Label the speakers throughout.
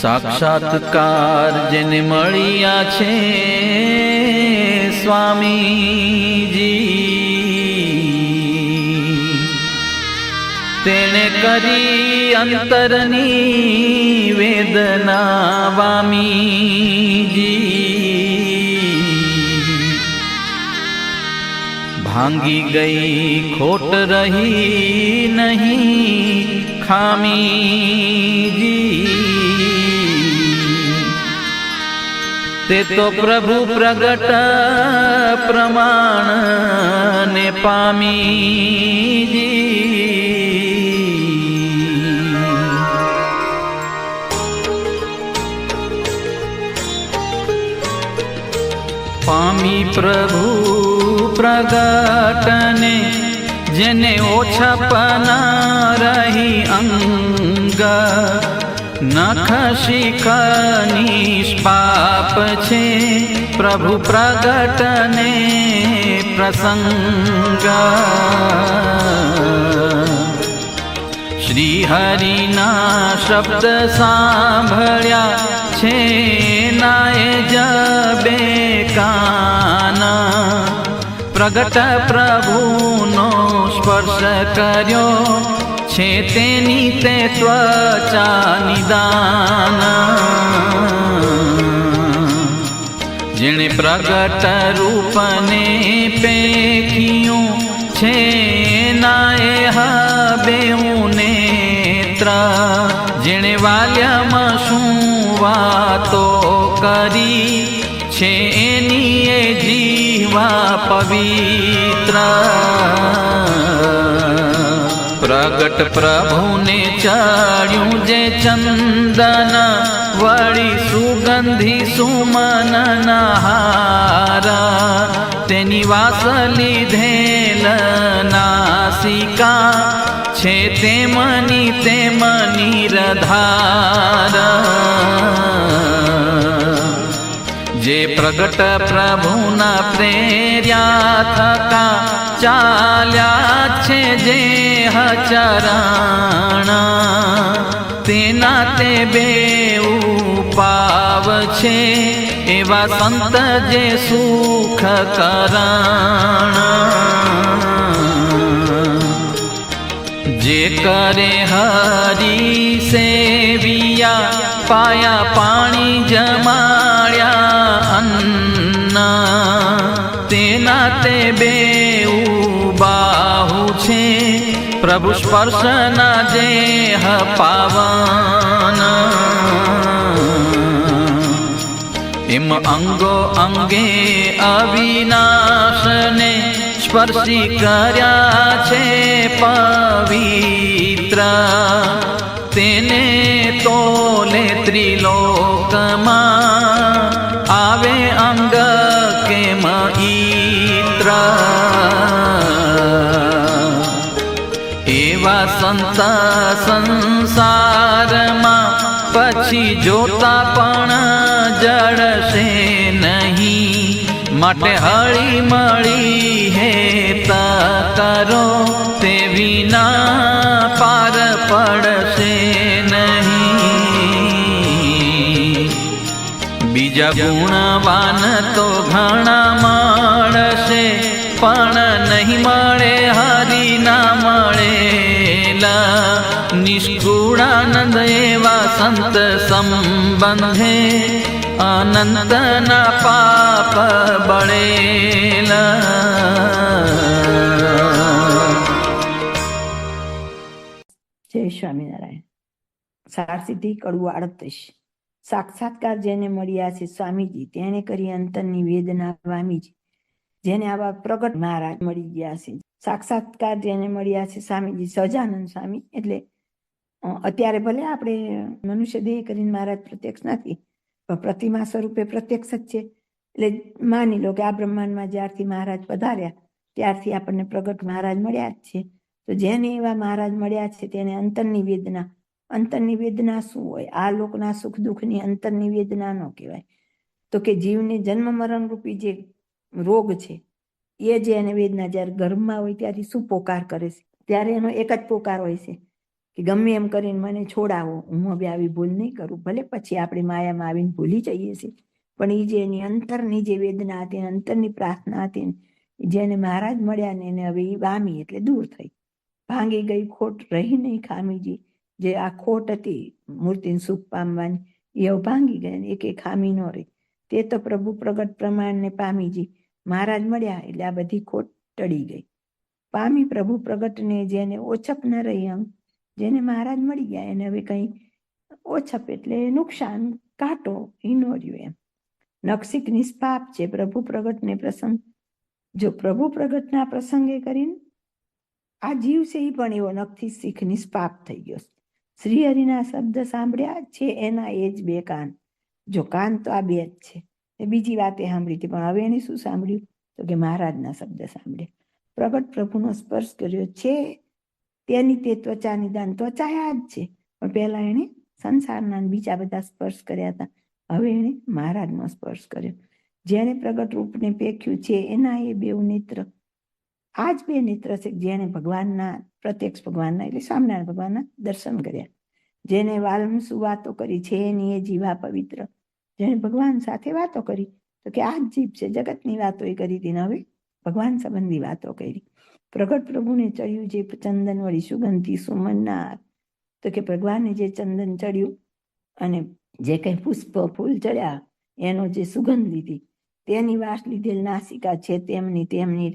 Speaker 1: સાક્ષાત્કાર જેને મળ્યા છે, સ્વામીજી. તેણે કરી અંતરની વેદના વામીજી ભાંગી ગઈ, ખોટ રહી નહીં, ખામીજી. તે તો પ્રભુ પ્રગટ પ્રમાણ ને પામી પામી પ્રભુ પ્રગટને જેને ઓછપના રહી અંગ નખ પાપ છે. પ્રભુ પ્રગટને પ્રસંગ. શ્રી હરિના શબ્દ સાંભળ્યા છે. નાય જબે કાના. પ્રગટ પ્રભુનો સ્પર્શ કર્યો. છે તેની તે ત્વચા નિદાન. જેણે પ્રગટ રૂપને પેખ્યું છે નાય હબેવું નેત્ર. જેણે વાલ્યમાં શું વાતો કરી છે એની એ જીવા પવિત્ર. પ્રગટ પ્રભુને ચડ્યું જે ચંદના વળી સુગંધી સુમન હારા. તેની વાસ લીધેલ નાસિકા છે તેમની તેમની રધારા. જે પ્રગટ પ્રભુના પ્રેર્યા થકા ચાલ્યા છે જે હચરાણા. તેના તે બે પાવ છે. એવા સંત જે સુખ કરાણા. જે કરે હરી સેવિયા, પાયા પાણી જમાડ્યા અન્ના. તેના તે બે પ્રભુ સ્પર્શના દેહ પાવન. એમ અંગો અંગે અવિનાશને સ્પર્શી કર્યા છે પવિત્ર. તેને તોલે ત્રિલોકમાં. આવે અંગ કેમ ઈત્ર સંત સંસારમાં પછી જોતા પણ જડશે નહીં માટે હળી મળી હે કરો તે વિના પાર પડશે નહીં બીજા ગુણવાન તો ઘણા મળેલા નિષ્કુળાનંદ એવા સંત સંબંધે અનંતના પાપ બળેલા
Speaker 2: જય સ્વામિનારાયણ. સારસિદ્ધિ કડવું આડત્રીસ. સાક્ષાત્કાર જેને મળ્યા છે સ્વામીજી, તેને કરી અંતરની વેદના સ્વામીજી જેને આવા પ્રગટ મહારાજ મળી ગયા છે. સાક્ષાત્કાર જેને મળ્યા છે સ્વામીજી, સહજાનંદ સ્વામી. એટલે અત્યારે ભલે આપણે મનુષ્ય દેહ કરીને મહારાજ પ્રત્યક્ષ નથી, પણ પ્રતિમા સ્વરૂપે પ્રત્યક્ષ જ છે. એટલે માની લો કે આ બ્રહ્માંડમાં જ્યારથી મહારાજ પધાર્યા, ત્યારથી આપણને પ્રગટ મહારાજ મળ્યા જ છે. તો જેને એવા મહારાજ મળ્યા છે તેને અંતરની વેદના. અંતરની વેદના શું હોય? આ લોકના સુખ દુઃખની અંતરની વેદના ન કહેવાય. તો કે જીવને જન્મ મરણ રૂપી જે રોગ છે એ જે એને વેદના જ્યારે ગર્ભમાં હોય ત્યારે શું પોકાર કરે છે? ત્યારે એનો એક જ પોકાર હોય છે કે ગમે એમ કરીને મને છોડાવો, હું હવે આવી ભૂલ નહીં કરું. ભલે પછી આપણે માયામાં આવીને ભૂલી જઈએ છીએ, પણ એ જે એની અંતરની જે વેદના હતી અંતરની પ્રાર્થના હતી, જેને મહારાજ મળ્યા ને એને હવે એ વામી એટલે દૂર થઈ. ભાંગી ગઈ ખોટ રહી નહીં ખામીજી, જે આ ખોટ હતી મૂર્તિને સુખ પામવાની, એ ભાંગી ને એકે ખામી ન રહી. તે તો પ્રભુ પ્રગટ પ્રમાણને પામીજી. મહારાજ મળ્યા એટલે આ બધી ખોટ ટળી ગઈ. પામી પ્રભુ પ્રગટને જેને ઓછપ ન રહી અંગ, જેને મહારાજ મળી ગયા, એને હવે કંઈ ઓછપ એટલે નુકસાન કાંટો ઈ ન એમ. નક્ષિક નિષ્પાપ છે પ્રભુ પ્રગટને પ્રસંગ. જો પ્રભુ પ્રગટના પ્રસંગે કરીને આ જીવ છે એ પણ એવો નખથી શીખ નિષ્પાપ થઈ ગયો શ્રી હરિના શબ્દ સાંભળ્યા છે એના એ જ બે કાન. જો કાન તો આ બે જ છે. એ બીજી વાતે સાંભળી હતી, પણ હવે એને શું સાંભળ્યું? તો કે મહારાજના શબ્દ સાંભળ્યા પ્રગટ પ્રભુનો સ્પર્શ કર્યો છે, તેની તે ત્વચા નિદાન ત્વચા જ છે. પણ પહેલા એણે સંસારના બીજા બધા સ્પર્શ કર્યા હતા. હવે એણે મહારાજનો સ્પર્શ કર્યો. જેણે પ્રગટ રૂપને પેખ્યું છે, એના એ બેઉ નેત્ર. આ જ બે નેત્ર છે જેણે ભગવાનના, પ્રત્યક્ષ ભગવાનના એટલે સ્વામિનારાયણ ભગવાનના દર્શન કર્યા. જેને વાલમ વાતો કરી, છે એની એ જીવા પવિત્ર. જેણે ભગવાન સાથે વાતો કરી, તો કે આ જીભ છે, જગતની વાતો એ કરી હતી હવે ભગવાન સંબંધી વાતો કરી. પ્રગટ પ્રભુને ચડ્યું જે ચંદન વળી સુગંધી સુમનનાર. તો કે ભગવાનને જે ચંદન ચડ્યું અને જે કંઈ પુષ્પ ફૂલ ચડ્યા, એનો જે સુગંધ લીધી, તેની વાસ લીધેલ નાસિકા છે તેમની તેમની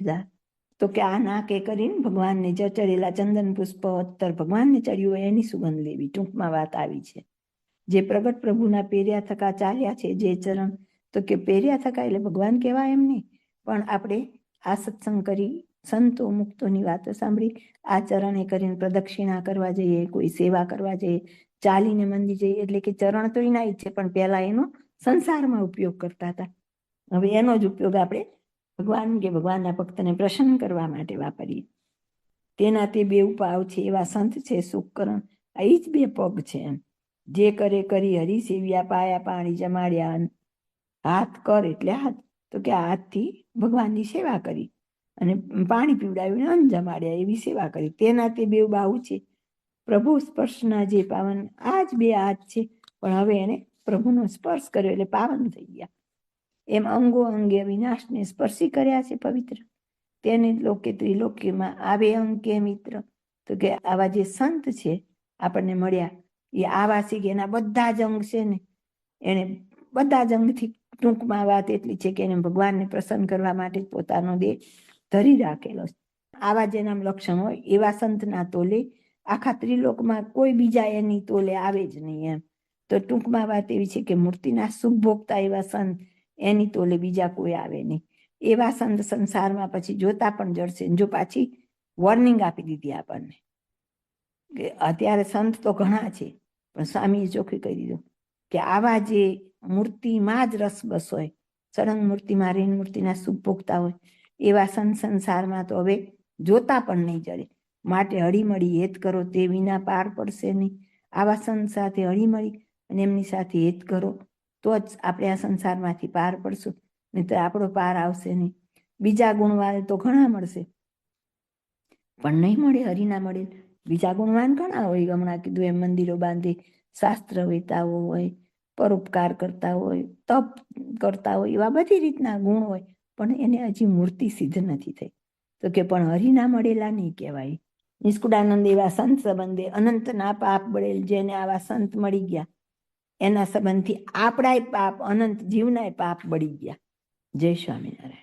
Speaker 2: તો કે આ નાકે કરીને ભગવાનને જે ચડેલા ચંદન પુષ્પ અત્તર ભગવાનને ચડ્યું એની સુગંધ લેવી. ટૂંકમાં વાત આવી છે. જે પ્રગટ પ્રભુના પેર્યા થકા ચાલ્યા છે, જે ચરણ, તો કે પેર્યા થકા એટલે ભગવાન કહેવાય એમ નહીં પણ આપણે આ સત્સંગ કરી સંતો મુક્તોની વાતો સાંભળી, આ ચરણે કરીને પ્રદક્ષિણા કરવા જઈએ, કોઈ સેવા કરવા જઈએ, ચાલીને મંદિર જઈએ, એટલે કે ચરણ તો એના જ છે પણ પહેલા એનો સંસારમાં ઉપયોગ કરતા હતા. હવે એનો જ ઉપયોગ આપણે ભગવાન કે ભગવાનના ભક્તને પ્રસન્ન કરવા માટે વાપરીએ. તેના તે બે ઉપાવ છે, એવા સંત છે સુકરણ આ જ બે પગ છે એમ. જે કરે કરી હરી સેવ્યા પાયા પાણી જમાડ્યા. હાથ કર એટલે હાથ. તો કે હાથથી ભગવાનની સેવા કરી અને પાણી પીવડાવીને અન્ન જમાડ્યા એવી સેવા કરી. તેના તે બે બાહુ છે. પ્રભુ સ્પર્શના જે પાવન આ જ બે હાથ છે, પણ હવે એને પ્રભુનો સ્પર્શ કર્યો એટલે પાવન થઈ ગયા. એમ અંગો અંગે વિનાશને સ્પર્શી કર્યા છે પવિત્ર. તેને લોકે ત્રિલોકીમાં આવે અંગ કે મિત્ર. તો કે આવા જે સંત છે, આપણને મળ્યા એ આવા છે એના બધા જ અંગ છે ને, એને બધા જ અંગથી ટૂંકમાં વાત એટલી છે કે એને ભગવાનને પ્રસન્ન કરવા માટે જ પોતાનો દેહ ધરી રાખેલો છે. આવા જેના લક્ષણ હોય, એવા સંતના તોલે, આખા ત્રિલોકમાં કોઈ બીજા એની તોલે આવે જ નહીં એમ. તો ટૂંકમાં વાત એવી છે કે મૂર્તિના સુખ ભોગતા એવા સંત એની તોલે બીજા કોઈ આવે નહીં. એવા સંત સંસારમાં પછી જોતા પણ જડશે જો પાછી વોર્નિંગ આપી દીધી આપણને. કે અત્યારે સંત તો ઘણા છે. પણ સ્વામીએ ચોખ્ખી કહી દીધું કે આવા જે મૂર્તિમાં જ રસ બસ હોય, સળંગ મૂર્તિમાં, રેન મૂર્તિના સુખ ભોગતા હોય, એવા સન સંસારમાં તો હવે જોતા પણ નહીં જડે. માટે હળીમળી હેત કરો તે વિના પાર પડશે નહીં. આવા સંત સાથે હળીમળી અને એમની સાથે હેત કરો, તો જ આપણે આ સંસારમાંથી પાર પડશું, નહીં તો આપણો પાર આવશે નહીં. બીજા ગુણવાન તો ઘણા મળશે, પણ નહીં મળે, હરિના મળે. બીજા ગુણવાન ઘણા હોય, હમણાં કીધું એમ મંદિરો બાંધી શાસ્ત્ર વેતાઓ હોય, પરોપકાર કરતા હોય, તપ કરતા હોય, એવા બધી રીતના ગુણ હોય, પણ એને હજી મૂર્તિ સિદ્ધ નથી થઈ. તો કે પણ હરિના મળેલા નહીં કહેવાય. નિષ્કુળાનંદ એવા સંત સંબંધે અનંતના પાપ બળેલ જેને આવા સંત મળી ગયા. એના સંબંધથી આપણાય પાપ અનંત જીવનાય પાપ બળી ગયા. જય સ્વામિનારાયણ.